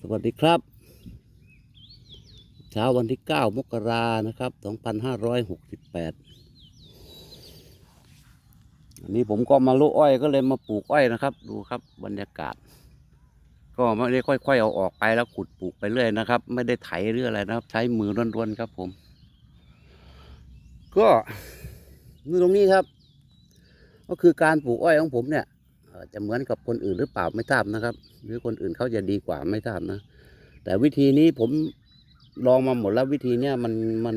สวัสดีครับ เช้าวันที่ 9 มกรานะครับ 2568 อันนี้ผมก็มาลุอ้อยก็เลยมาปลูกอ้อยนะครับ ดูครับบรรยากาศ ก็ไม่ได้ค่อยๆเอาออกไปแล้วขุดปลูกไปเรื่อยนะครับ ไม่ได้ไถหรืออะไรนะครับ ใช้มือล้วนๆครับผม ก็ดูตรงนี้ครับ ก็คือการปลูกอ้อยของผมเนี่ย จะเหมือนกับคนอื่นหรือเปล่าไม่ทราบนะครับ หรือคนอื่นเขาจะดีกว่าไม่ทราบนะ แต่วิธีนี้ผมลองมาหมดแล้ววิธีเนี้ยมันมัน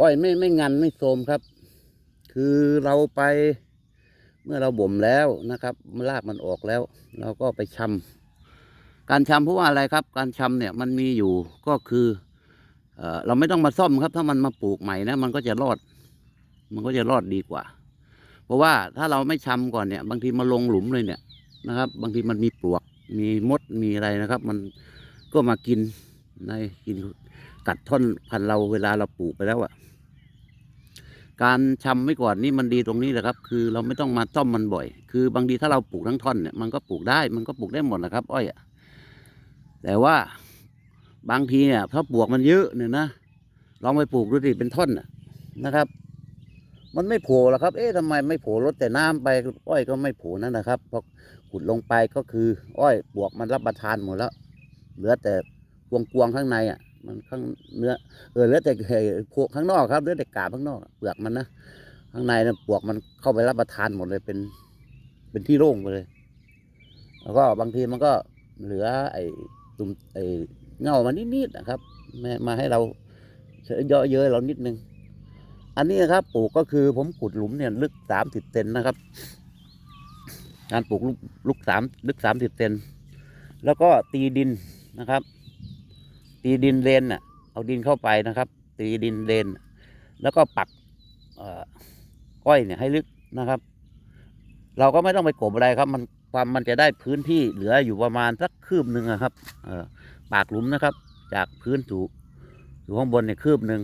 อ้อยไม่ไม่งันไม่โทมครับ คือเราไปเมื่อเราบ่มแล้วนะครับรากมันออกแล้ว เราก็ไปชำการชำเพราะว่าอะไรครับ การชำเนี่ยมันมีอยู่ก็คือเอเราไม่ต้องมาซ่อมครับ ถ้ามันมาปลูกใหม่นะ มันก็จะรอด มันก็จะรอดดีกว่า ราะว่าถ้าเราไม่ชำก่อนเนี่ย บางทีมาลงหลุมเลยเนี่ยนะครับ บางทีมันมีปลวก มีมดมีอะไรนะครับ มันก็มากินในกินกัดท่อนพันเราเวลาเราปลูกไปแล้วอะการชำไว้ก่อนนี่มันดีตรงนี้แหละครับ คือเราไม่ต้องมาซ่อมมันบ่อย คือบางทีถ้าเราปลูกทั้งท่อนเนี่ยมันก็ปลูกได้มันก็ปลูกได้หมดนะครับ อ้อยอะแต่ว่าบางทีเนี่ยถ้าปลวกมันเยอะเนี่ยนะลองไปปลูกดูดิเป็นท่อนนะครับ มันไม่โผล่หรอกครับ เอ๊ะทำไมไม่โผล่ลดแต่น้ำไปอ้อยก็ไม่โผล่นั่นนะครับพอขุดลงไปก็คือ อ้อยปลวกมันรับประทานหมดแล้ว เหลือแต่กวงกวงๆข้างในอะ มันข้างเนื้อเออเหลือแต่ไอ้พวกข้างนอกครับเหลือแต่กาบข้างนอกเปลือกมันนะข้างในนะปลวกมันเข้าไปรับประทานหมดเลยเป็น เป็นที่โล่งไปเลย แล้วก็บางทีมันก็เหลือ ไอ้ตุ่มไอ้เงามันนิดๆนะครับมามาให้เราเยอะเยอะเรานิดนึง อันนี้ครับปลูกก็คือผมขุดหลุมเนี่ยลึกสามสิบเซนนะครับ การปลูกลูกสามลึกสามสิบเซนแล้วก็ตีดินนะครับ ตีดินเลนอะ เอาดินเข้าไปนะครับ ตีดินเลน แล้วก็ปักก้อยเนี่ยให้ลึกนะครับ เราก็ไม่ต้องไปกบอะไรครับ มันความมันจะได้พื้นที่เหลืออยู่ประมาณสักคืบหนึ่งครับปากหลุมนะครับ จากพื้นสู่สู่ข้างบนเนี่ยคืบหนึ่ง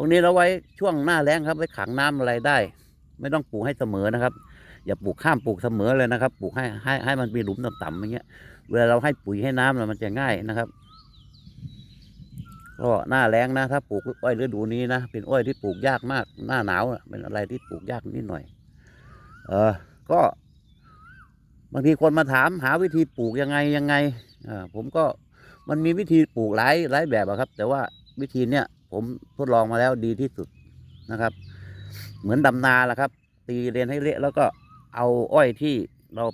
วกนี้เราไว้ช่วงหน้าแล้งครับไว้ขังน้ำอะไรได้ ไม่ต้องปลูกให้เสมอนะครับ อย่าปลูกข้ามปลูกเสมอเลยนะครับ ปลูกให้ให้ให้มันมีหลุมต่ำๆอย่างเงี้ย เวลาเราให้ปุ๋ยให้น้ำน่ะมันจะง่ายนะครับก็หน้าแล้งนะถ้าปลูกอ้อยฤดูนี้นะเป็นอ้อยที่ปลูกยากมาก หน้าหนาวเป็นอะไรที่ปลูกยากนิดหน่อย เออก็ บางทีคนมาถามหาวิธีปลูกยังไงยังไงอ่าผมก็มันมีวิธีปลูกหลายหลายแบบอะครับ แต่ว่าวิธีเนี้ย ผมทดลองมาแล้วดีที่สุดนะครับ เหมือนดำนาแหละครับ ตีเรียนให้เละแล้วก็เอาอ้อยที่เรา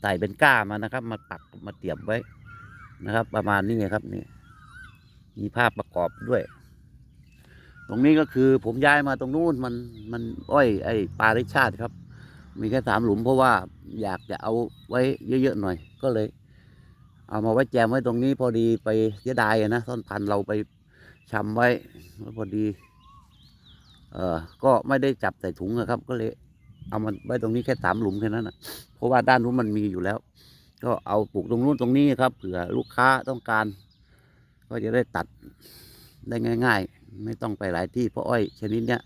ใส่เป็นก้ามานะครับ มาปักมาเตรียมไว้นะครับ ประมาณนี้ครับนี่มีภาพประกอบด้วย ตรงนี้ก็คือผมย้ายมาตรงนู้นมันมันอ้อย ไอ้ปาริชาติครับ มีแค่สามหลุมเพราะว่าอยากจะเอาไว้เยอะๆหน่อยก็เลย เอามาไว้แจมไว้ตรงนี้พอดีไปเสียดายนะต้นพันธุ์เราไป ชำไว้แล้วพอดี เออก็ไม่ได้จับใส่ถุงอะครับ ก็เลยเอามันไว้ตรงนี้แค่สามหลุมแค่นั้นนะเพราะว่าด้านนู้นมันมีอยู่แล้ว ก็เอาปลูกตรงนู้นตรงนี้ครับเผื่อลูกค้าต้องการ ก็จะได้ตัดได้ง่าย ๆ ไม่ต้องไปหลายที่เพราะอ้อย ชนิดเนี้ย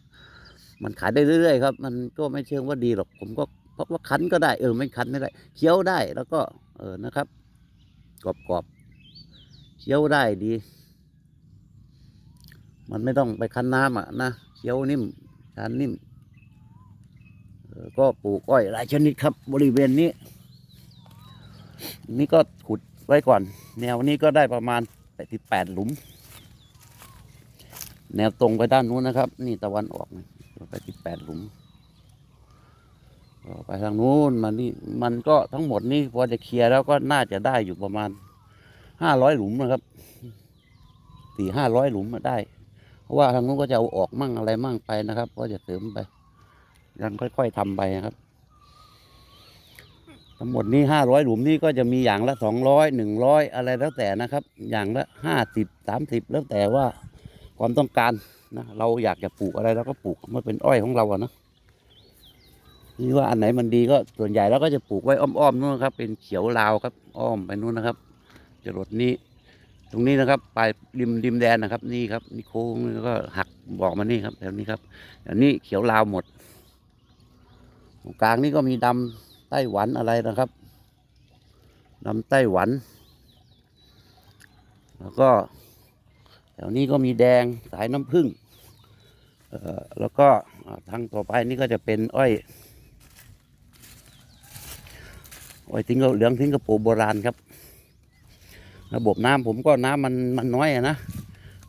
มันขายได้เรื่อยๆครับ มันก็ไม่เชิงว่าดีหรอก ผมก็เพราะว่าคั้นก็ได้เออไม่คั้นไม่ได้เคี้ยวได้แล้วก็ เออนะครับกรอบๆเคี้ยวได้ดี มันไม่ต้องไปคั้นน้ำอะนะเคี้ยวนิ่มทานนิ่มก็ปลูกอ้อยหลายชนิดครับ บริเวณนี้ นี่ก็ขุดไว้ก่อน แนวนี้ก็ได้ประมาณแปดสิบแปดหลุม แนวตรงไปด้านนู้นนะครับ นี่ตะวันออกแปดสิบแปดหลุมไปทางนู้นมานี่มันก็ทั้งหมดนี่พอจะเคลียร์แล้วก็น่าจะได้อยู่ประมาณห้าร้อยหลุมนะครับสี่ห้าร้อยหลุมมาได้ ราะว่าทางนู้นก็จะเอาออกมั่งอะไรมั่งไปนะครับ ก็จะเสริมไป ยังค่อย ๆทำไปนะครับ ทั้งหมดนี้ห้าร้อยหลุมนี่ก็จะมีอย่างละสองร้อยหนึ่งร้อยอะไรแล้วแต่นะครับ อย่างละห้าสิบสามสิบแล้วแต่ว่าความต้องการนะเราอยากจะปลูกอะไรเราก็ปลูกมันเป็นอ้อยของเราอะนะนี่ว่าอันไหนมันดีก็ส่วนใหญ่เราก็จะปลูกไว้อ้อมๆนู่นครับ เป็นเขียวลาวครับ อ้อมไปนู่นนะครับจรดนี้ ตรงนี้นะครับปลายริมริมแดนนะครับ นี่ครับนี่โค้งแล้วก็หักบอกมานี่ครับแถวนี้ครับอันนี้เขียวลาวหมดตรงกลางนี่ก็มีดำไต้หวันอะไรนะครับลำไต้หวัน แล้วก็แถวนี้ก็มีแดงสายน้ำผึ้งแล้วก็ทางต่อไปนี่ก็จะเป็นอ้อยอ้อยทิ้งเหลืองทิ้งกระปรงโบราณครับ ระบบน้ำผมก็น้ำมันมันน้อยอะนะ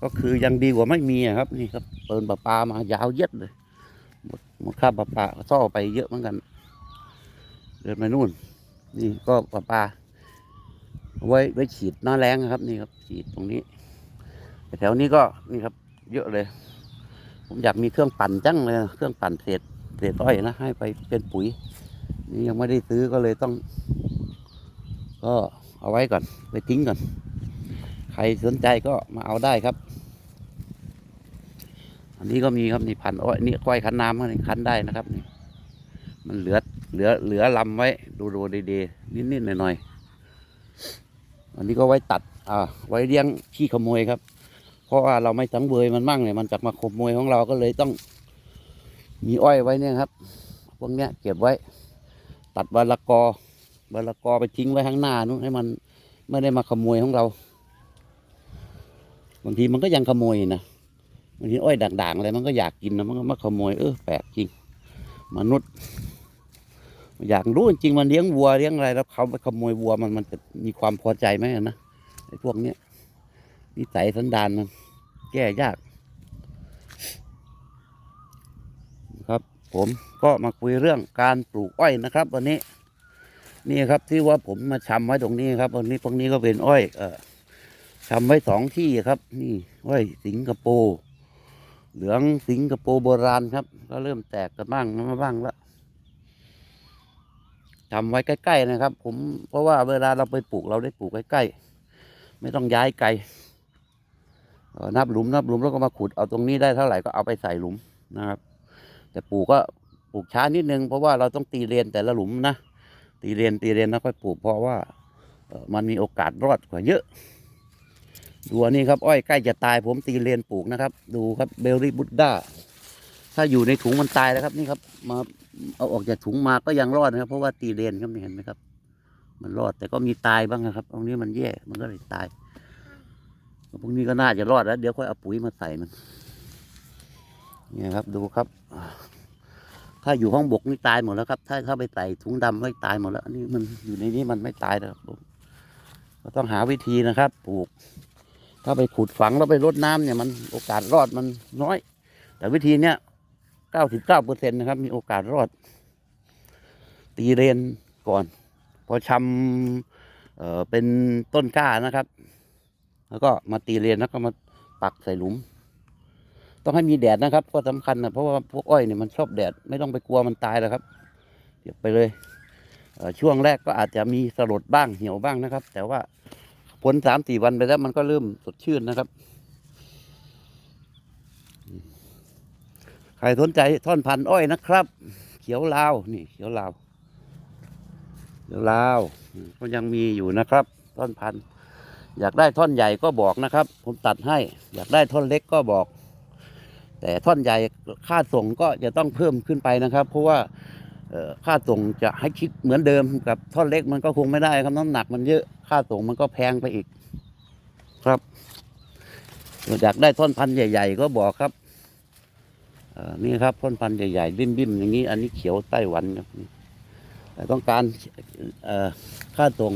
ก็คือยังดีกว่าไม่มีอะครับนี่ครับเปิดประปามายาวเย็ดเลยหมดหมดค่าประปาซ่อไปเยอะเหมือนกัน เดินไปนู่น นี่ก็ประปาเอาไว้ไว้ฉีดหน้าแรงนะครับนี่ครับฉีดตรงนี้แต่แถวนี้ก็นี่ครับ เยอะเลย ผมอยากมีเครื่องปั่นจังเลยเครื่องปั่นเศษเศษอ้อยนะให้ไปเป็นปุ๋ย นี่ยังไม่ได้ซื้อก็เลยต้อง ก็ เอาไว้ก่อนไปทิ้งก่อน ใครสนใจก็มาเอาได้ครับ อันนี้ก็มีครับนี่พันอ้อยนี่ก้อยคันน้ำนี่คันได้นะครับนี่มันเหลือเหลือเหลือลำไว้ ดูดูดีๆนิดๆหน่อยๆอันนี้ก็ไว้ตัดอ่าไว้เลี้ยงขี้ขโมยครับ เพราะว่าเราไม่สังเวยมันมั่งเนี่ยมันจะมาขโมยของเราก็เลยต้อง มีอ้อยไว้เนี่ยครับพวกเนี้ยเก็บไว้ ตัดบาละกอ บละกอไปทิ้งไว้ข้างหน้านู้นให้มันไม่ได้มาขโมยของเรา บางทีมันก็ยังขโมยนะบางทีอ้อยด่างๆอะไรมันก็อยากกินนะมันก็มาขโมยเออแปลกจริง มนุษย์ อยากรู้จริงมันเลี้ยงวัวเลี้ยงอะไรแล้วเขาไปขโมยวัวมันมันจะมีความพอใจไหมนะไอ้พวกเนี้ยนิสัยสันดานมันแก้ยาก ครับ ผมก็มาคุยเรื่องการปลูกอ้อยนะครับ วันนี้ นี่ครับที่ว่าผมมาชำไว้ตรงนี้ครับวันนี้พวกนี้ก็เป็นอ้อย เออชำไว้สองที่ครับ นี่อ้อยสิงคโปร์เหลืองสิงคโปร์โบราณครับ ก็เริ่มแตกกันบ้างมาบ้างแล้วทำไว้ใกล้ ๆ นะครับ ผมเพราะว่าเวลาเราไปปลูกเราได้ปลูกใกล้ๆไม่ต้องย้ายไกลนับหลุมนับหลุมแล้วก็มาขุดเอาตรงนี้ได้เท่าไหร่ก็เอาไปใส่หลุมนะครับ แต่ปลูกก็ปลูกช้านิดนึงเพราะว่าเราต้องตีเรียนแต่ละหลุมนะ ตีเรียนตีเรียนแล้วค่อยปลูกเพราะว่ามันมีโอกาสรอดกว่าเยอะดูอันนี้ครับอ้อยใกล้จะตายผมตีเลนปลูกนะครับ ดูครับเบลลี่บุดด้าถ้าอยู่ในถุงมันตายแล้วครับนี่ครับ มาเอาออกจากถุงมาก็ยังรอดนะครับ เพราะว่าตีเลนครับนี่เห็นไหมครับ มันรอดแต่ก็มีตายบ้างนะครับตรงนี้มันแย่มันก็เลยตายพวกนี้ก็น่าจะรอดแล้ว เดี๋ยวค่อยเอาปุ๋ยมาใส่มันนี่ครับดูครับ ถ้าอยู่ห้องบกนี่ตายหมดแล้วครับ ถ้าเข้าไปใส่ถุงดำไว้ตายหมดแล้วนนี้มันอยู่ในนี้มันไม่ตายนะครับผมก็ต้องหาวิธีนะครับ ปลูก ถ้าไปขุดฝังแล้วไปรดน้ำเนี่ยมันโอกาสรอดมันน้อย แต่วิธีเนี้ยเก้าสิบเก้าเปอร์เซ็นต์นะครับ มีโอกาสรอด ตีเรนก่อน พอชำเอ่อเป็นต้นกล้านะครับ แล้วก็มาตีเรนแล้วก็มาปักใส่หลุม ต้องให้มีแดดนะครับ ก็สำคัญนะเพราะว่าพวกอ้อยเนี่ยมันชอบแดดไม่ต้องไปกลัวมันตายแล้วครับเก็บไปเลยเช่วงแรกก็อาจจะมีสลดบ้างเหี่ยวบ้างนะครับ แต่ว่าพ้นสามสี่วันไปแล้วมันก็เริ่มสดชื่นนะครับ ใครสนใจท่อนพันธุ์อ้อยนะครับ เขียวลาวนี่เขียวลาวเขียวลาวก็ยังมีอยู่นะครับ ท่อนพันธุ์อยากได้ท่อนใหญ่ก็บอกนะครับ ผมตัดให้ อยากได้ท่อนเล็กก็บอก แต่ท่อนใหญ่ค่าส่งก็จะต้องเพิ่มขึ้นไปนะครับ เพราะว่าค่าส่งจะให้คิดเหมือนเดิมกับท่อนเล็กมันก็คงไม่ได้ครับน้ำหนักมันเยอะค่าส่งมันก็แพงไปอีกครับอยากได้ท่อนพันธุ์ใหญ่ ๆ ก็บอกครับนี่ครับท่อนพันธุ์ใหญ่ๆบิ่มๆอย่างนี้ อันนี้เขียวไต้หวันครับแต่ต้องการค่าส่ง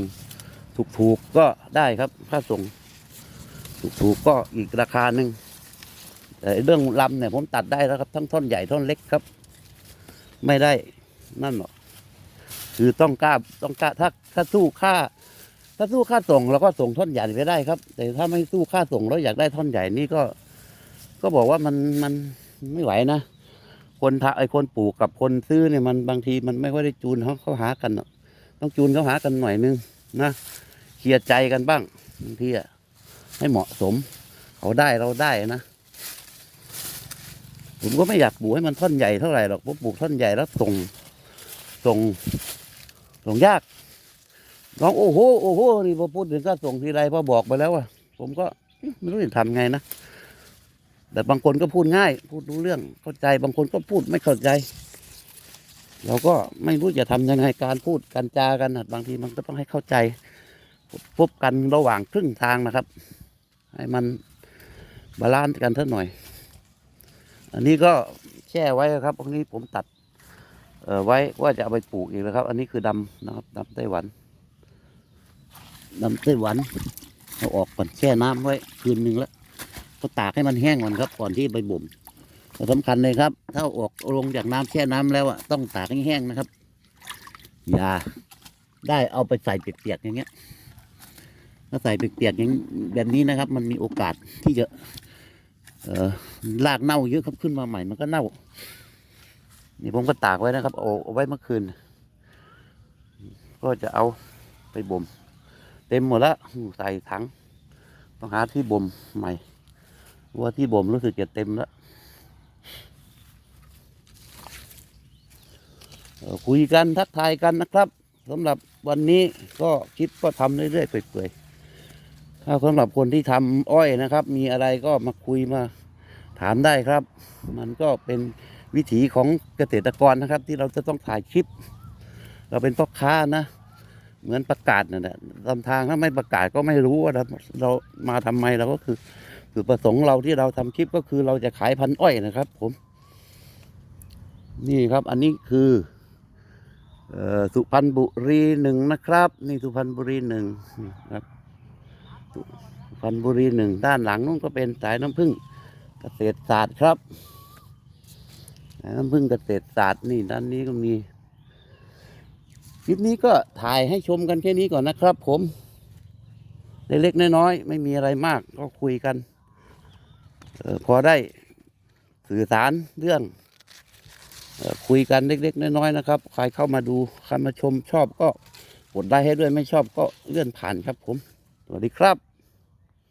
ถูกๆก็ได้ครับ ค่าส่งถูกๆก็อีกราคาหนึ่ง แต่เรื่องลำเนี่ยผมตัดได้แล้วครับ ทั้งท่อนใหญ่ท่อนเล็กครับ ไม่ได้นั่นหรอกคือต้องกล้าต้องกล้าถ้าถ้าสู้ค่า ถ้าสู้ค่าส่งเราก็ส่งท่อนใหญ่ไปได้ครับ แต่ถ้าไม่สู้ค่าส่งแล้วอยากได้ท่อนใหญ่นี่ก็ ก็บอกว่ามันมันไม่ไหวนะคนทะไอคนปลูกกับคนซื้อเนี่ยมันบางทีมันไม่ค่อยได้จูนเขาเขาหากันต้องจูนเขาหากันหน่อยนึงนะเคลียร์ใจกันบ้างบางทีอะให้เหมาะสม เขาได้เราได้นะ ผมก็ไม่อยากปลูกให้มันท่อนใหญ่เท่าไหร่หรอกเพราะปลูกท่อนใหญ่แล้วส่งส่งส่งยากน้องโอ้โหโอ้โหนี่พอพูดถึงค่าส่งทีไรพอบอกไปแล้วอะผมก็ไม่รู้จะทำไงนะแต่บางคนก็พูดง่าย พูดรู้เรื่องเข้าใจบางคนก็พูดไม่เข้าใจ เราก็ไม่รู้จะทำยังไงการพูดการจากันนะบางทีมันก็ต้องให้เข้าใจพบกันระหว่างครึ่งทางนะครับ ให้มันบาลานซ์กันเท่าหน่อย อันนี้ก็แช่ไว้ครับตรงนี้ผมตัดเอ่อไว้ว่าจะเอาไปปลูกอีกแล้วครับ อันนี้คือดำนะครับดำไต้หวันดำไต้หวันเอาออกก่อนแช่น้ำไว้คืนหนึ่งแล้วก็ตากให้มันแห้งก่อนครับ ก่อนที่ไปบ่มแต่สำคัญเลยครับ ถ้าออกลงจากน้ำแช่น้ำแล้วอะต้องตากให้แห้งนะครับ อย่าได้เอาไปใส่เปียกๆอย่างเงี้ยถ้าใส่เปียกๆอย่างแบบนี้นะครับ มันมีโอกาสที่จะเออ รากเน่าเยอะครับขึ้นมาใหม่มันก็เน่า นี่ผมก็ตากไว้นะครับเอาเอาไว้เมื่อคืน ก็จะเอาไปบ่ม เต็มหมดแล้วใส่ถังต้องหาที่บ่มใหม่ว่าที่บ่มรู้สึกจะเต็มแล้วคุยกันทักทายกันนะครับสำหรับวันนี้ก็คลิปก็ทำเรื่อยๆเปื่อยๆ ถ้าสำหรับคนที่ทำอ้อยนะครับ มีอะไรก็มาคุยมาถามได้ครับ มันก็เป็นวิถีของเกษตรกรนะครับ ที่เราจะต้องถ่ายคลิป เราเป็นพ่อค้านะ เหมือนประกาศนั่นแหละตาทางถ้าไม่ประกาศก็ไม่รู้ว่าเราเรามาทำไมเราก็คือจุดประสงค์เราที่เราทำคลิปก็คือเราจะขายพันอ้อยนะครับ ผม นี่ครับ อันนี้คือออสุพรรณบุรีหนึ่งนะครับ นี่สุพรรณบุรีหนึ่งครับ สุพรรณบุรีหนึ่งด้านหลังนู้นก็เป็นสายน้ำผึ้งเกษตรศาสตร์ครับสายน้ำผึ้งเกษตรศาสตร์นี่ด้านนี้ก็มีคลิปนี้ก็ถ่ายให้ชมกันแค่นี้ก่อนนะครับ ผมเล็กๆน้อยๆไม่มีอะไรมากก็คุยกันออพอได้สื่อสารเรื่องออคุยกันเล็ก ๆ น้อยๆนะครับ ใครเข้ามาดูใครมาชมชอบก็กดไลค์ให้ด้วยไม่ชอบก็เลื่อนผ่านครับผม สวัสดีครับ